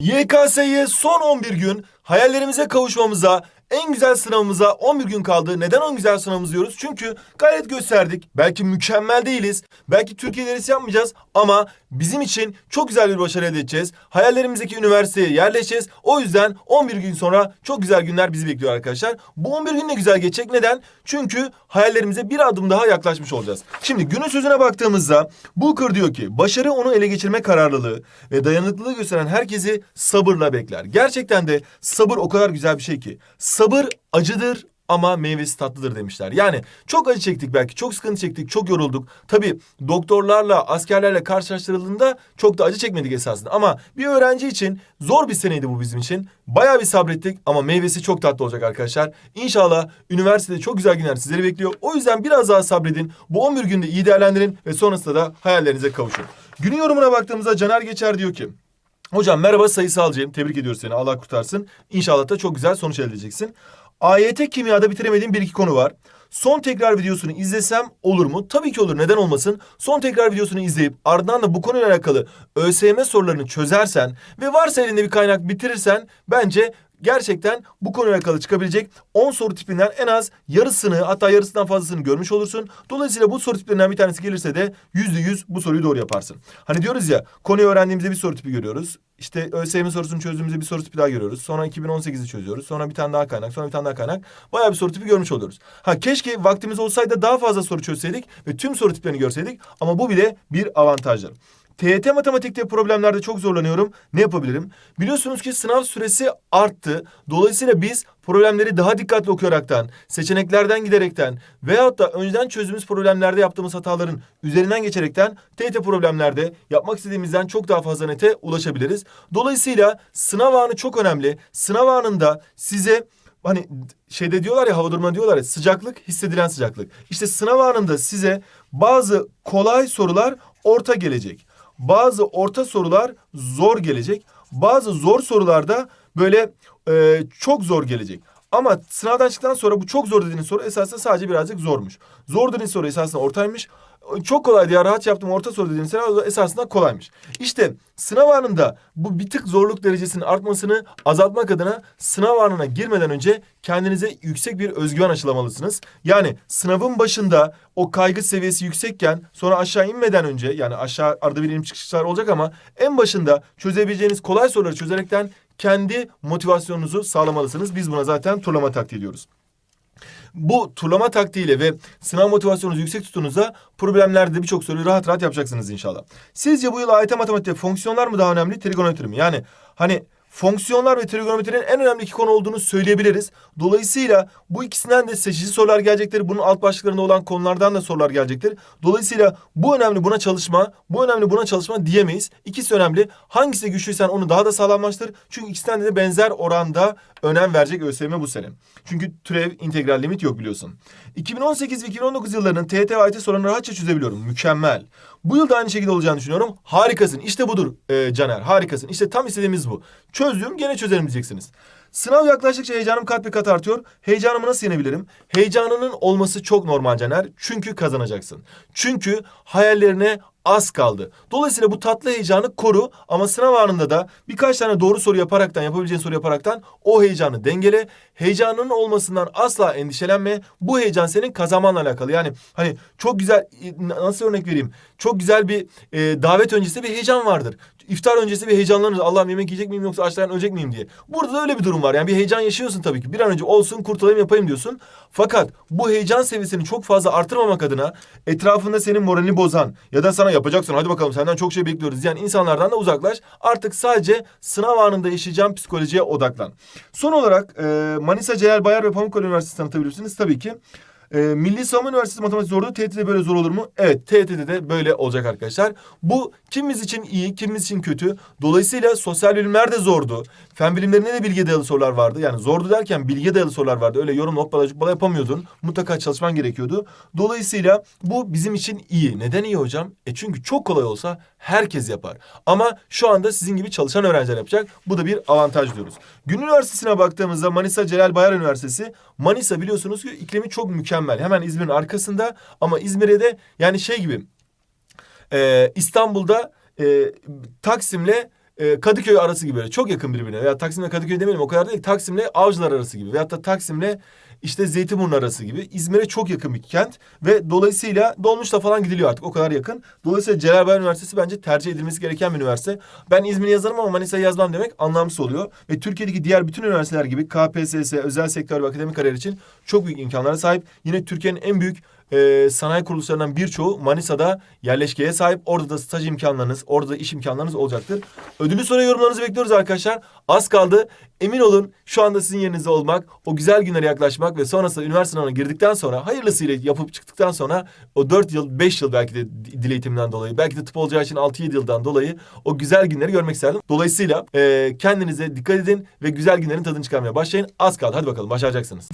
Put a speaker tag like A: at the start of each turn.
A: YKS'ye son 11 gün hayallerimize kavuşmamıza, en güzel sınavımıza 11 gün kaldı. Neden en güzel sınavımız diyoruz? Çünkü gayret gösterdik. Belki mükemmel değiliz. Belki Türkiye derecesi yapmayacağız ama bizim için çok güzel bir başarı elde edeceğiz. Hayallerimizdeki üniversiteye yerleşeceğiz. O yüzden 11 gün sonra çok güzel günler bizi bekliyor arkadaşlar. Bu 11 gün de güzel geçecek. Neden? Çünkü hayallerimize bir adım daha yaklaşmış olacağız. Şimdi günün sözüne baktığımızda Booker diyor ki başarı onu ele geçirme kararlılığı ve dayanıklılığı gösteren herkesi sabırla bekler. Gerçekten de sabır o kadar güzel bir şey ki. Sabır acıdır ama meyvesi tatlıdır demişler. Yani çok acı çektik belki, çok sıkıntı çektik, çok yorulduk. Tabii doktorlarla, askerlerle karşılaştırıldığında çok da acı çekmedik esasında. Ama bir öğrenci için zor bir seneydi bu bizim için. Bayağı bir sabrettik ama meyvesi çok tatlı olacak arkadaşlar. İnşallah üniversitede çok güzel günler sizleri bekliyor. O yüzden biraz daha sabredin. Bu 11 günde iyi değerlendirin ve sonrasında da hayallerinize kavuşun. Günün yorumuna baktığımızda Caner Geçer diyor ki... Hocam merhaba sayısalcıyım. Tebrik ediyoruz seni. Allah kurtarsın. İnşallah da çok güzel sonuç elde edeceksin. AYT kimyada bitiremediğim bir iki konu var. Son tekrar videosunu izlesem olur mu? Tabii ki olur. Neden olmasın? Son tekrar videosunu izleyip ardından da bu konuyla alakalı ÖSYM sorularını çözersen ve varsa elinde bir kaynak bitirirsen bence gerçekten bu konuyla alakalı çıkabilecek 10 soru tipinden en az yarısını hatta yarısından fazlasını görmüş olursun. Dolayısıyla bu soru tiplerinden bir tanesi gelirse de yüzde yüz bu soruyu doğru yaparsın. Hani diyoruz ya konuyu öğrendiğimizde bir soru tipi görüyoruz. İşte ÖSYM sorusunu çözdüğümüzde bir soru tipi daha görüyoruz. Sonra 2018'i çözüyoruz. Sonra bir tane daha kaynak, sonra bir tane daha kaynak. Bayağı bir soru tipi görmüş oluyoruz. Ha keşke vaktimiz olsaydı daha fazla soru çözseydik ve tüm soru tiplerini görseydik. Ama bu bile bir avantajdır. TYT matematikte problemlerde çok zorlanıyorum. Ne yapabilirim? Biliyorsunuz ki sınav süresi arttı. Dolayısıyla biz problemleri daha dikkatli okuyaraktan, seçeneklerden giderekten veyahut da önceden çözdüğümüz problemlerde yaptığımız hataların üzerinden geçerekten TYT problemlerde yapmak istediğimizden çok daha fazla nete ulaşabiliriz. Dolayısıyla sınav anı çok önemli. Sınav anında size hani şeyde diyorlar ya hava durumuna diyorlar ya sıcaklık hissedilen sıcaklık. İşte sınav anında size bazı kolay sorular orta gelecek. Bazı orta sorular zor gelecek. Bazı zor sorularda böyle e, çok zor gelecek. Ama sınavdan çıktıktan sonra bu çok zor dediğiniz soru esasında sadece birazcık zormuş. Zor dediğiniz soru esasında ortaymış. Çok kolaydı ya rahat yaptım orta soru dediğiniz sınav esasında kolaymış. İşte sınav anında bu bir tık zorluk derecesinin artmasını azaltmak adına sınav anına girmeden önce kendinize yüksek bir özgüven aşılamalısınız. Yani sınavın başında o kaygı seviyesi yüksekken sonra aşağı inmeden önce yani aşağı arada bir inim çıkışlar olacak ama en başında çözebileceğiniz kolay soruları çözerekten kendi motivasyonunuzu sağlamalısınız. Biz buna zaten turlama taktiği diyoruz. Bu turlama taktiğiyle ve sınav motivasyonunuzu yüksek tutunuzda problemlerde birçok soruyu rahat rahat yapacaksınız inşallah. Sizce bu yıl AYT matematikte fonksiyonlar mı daha önemli, trigonometri mi? Yani hani fonksiyonlar ve trigonometrinin en önemli iki konu olduğunu söyleyebiliriz. Dolayısıyla bu ikisinden de seçici sorular gelecektir. Bunun alt başlıklarında olan konulardan da sorular gelecektir. Dolayısıyla bu önemli buna çalışma, bu önemli buna çalışma diyemeyiz. İkisi önemli. Hangisi güçlüysen onu daha da sağlamlaştır. Çünkü ikisinden de benzer oranda önem verecek ÖSYM bu sene. Çünkü türev integral limit yok biliyorsun. 2018 ve 2019 yıllarının TYT ve AYT sorularını rahatça çözebiliyorum. Mükemmel. Bu yıl da aynı şekilde olacağını düşünüyorum. Harikasın. İşte budur e, Caner. Harikasın. İşte tam istediğimiz bu. Çözdüm gene çözerim diyeceksiniz. Sınav yaklaştıkça heyecanım kat be kat artıyor. Heyecanımı nasıl yenebilirim? Heyecanının olması çok normal Caner. Çünkü kazanacaksın. Çünkü hayallerine az kaldı. Dolayısıyla bu tatlı heyecanı koru ama sınav anında da birkaç tane doğru soru yaparaktan, yapabileceğin soru yaparaktan o heyecanı dengele. Heyecanının olmasından asla endişelenme. Bu heyecan senin kazanmanla alakalı. Yani hani çok güzel nasıl örnek vereyim? Çok güzel bir e, davet öncesi bir heyecan vardır. İftar öncesi bir heyecanlanırız. Allah'ım yemek yiyecek miyim yoksa açlıktan ölecek miyim diye. Burada da öyle bir durum var. Yani bir heyecan yaşıyorsun tabii ki. Bir an önce olsun kurtulayım yapayım diyorsun. Fakat bu heyecan seviyesini çok fazla artırmamak adına etrafında senin moralini bozan ya da sana yapacaksın hadi bakalım senden çok şey bekliyoruz diyen insanlardan da uzaklaş. Artık sadece sınav anında yaşayacağın psikolojiye odaklan. Son olarak e, Manisa Celal Bayar ve Pamukkale Üniversitesi tanıtabilirsiniz tabii ki. E, Milli Savunma Üniversitesi matematik zordu. TYT'de böyle zor olur mu? Evet TYT'de de böyle olacak arkadaşlar. Bu kimimiz için iyi, kimimiz için kötü. Dolayısıyla sosyal bilimler de zordu. Fen bilimlerinde de bilgiye dayalı sorular vardı. Yani zordu derken bilgiye dayalı sorular vardı. Öyle yorum hoppala hoppala yapamıyordun. Mutlaka çalışman gerekiyordu. Dolayısıyla bu bizim için iyi. Neden iyi hocam? E çünkü çok kolay olsa herkes yapar. Ama şu anda sizin gibi çalışan öğrenciler yapacak. Bu da bir avantaj diyoruz. Gün Üniversitesi'ne baktığımızda Manisa Celal Bayar Üniversitesi. Manisa biliyorsunuz ki iklimi çok mükemmel. Hemen İzmir'in arkasında ama İzmir'e de yani şey gibi e, İstanbul'da e, Taksim'le e, Kadıköy arası gibi çok yakın birbirine. Veya Taksim'le Kadıköy demeyelim o kadar değil. Taksim'le Avcılar arası gibi. Veyahut da Taksim'le işte Zeytinburnu arası gibi. İzmir'e çok yakın bir kent. Ve dolayısıyla dolmuşla falan gidiliyor artık o kadar yakın. Dolayısıyla Celal Bayar Üniversitesi bence tercih edilmesi gereken bir üniversite. Ben İzmir'i yazarım ama Manisa'yı yazmam demek anlamsız oluyor. Ve Türkiye'deki diğer bütün üniversiteler gibi KPSS, özel sektör ve akademik kariyer için çok büyük imkanlara sahip. Yine Türkiye'nin en büyük e, sanayi kuruluşlarından birçoğu Manisa'da yerleşkeye sahip. Orada da staj imkanlarınız, orada da iş imkanlarınız olacaktır. Ödülü soru yorumlarınızı bekliyoruz arkadaşlar. Az kaldı. Emin olun şu anda sizin yerinizde olmak, o güzel günlere yaklaşmak ve sonrasında üniversite sınavına girdikten sonra hayırlısıyla yapıp çıktıktan sonra o 4 yıl, 5 yıl belki de dil eğitiminden dolayı, belki de tıp olacağı için 6-7 yıldan dolayı o güzel günleri görmek isterdim. Dolayısıyla e, kendinize dikkat edin ve güzel günlerin tadını çıkarmaya başlayın. Az kaldı. Hadi bakalım başaracaksınız.